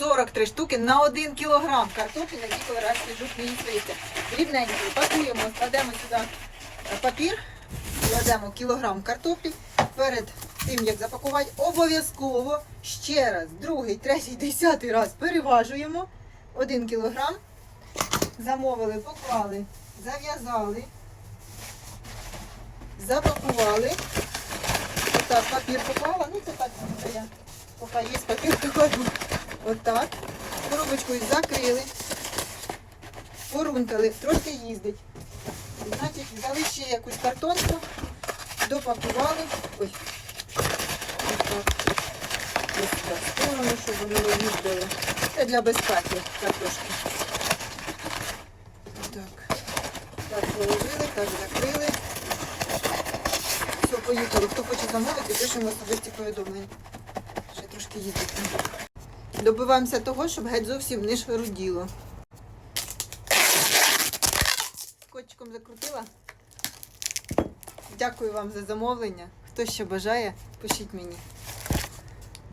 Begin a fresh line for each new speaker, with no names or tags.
43 штуки на 1 кілограм картоплі, на який колорадський жук не їститься. Рівненько пакуємо, складемо сюди папір, кладемо кілограм картоплі. Перед тим, як запакувати, обов'язково ще раз, другий, третій, десятий раз переважуємо 1 кілограм. Замовили, поклали, зав'язали, запакували. Отак, папір поклала, ну це так, поки є папір, то кладу. Отак. Коробочкою закрили, порунтали, трошки їздить. Значить, взяли ще якусь картонку, допакували. Ой. Ось в сторону, щоб вони не їздили. Це для безпеки картошки. Так. Так, положили, так закрили. Все, поїхали. Хто хоче замовити, пишемо особисті повідомлення. Ще трошки їздити. Добиваємося того, щоб геть зовсім не шаруділо. Скотчиком закрутила. Дякую вам за замовлення. Хто ще бажає, пишіть мені.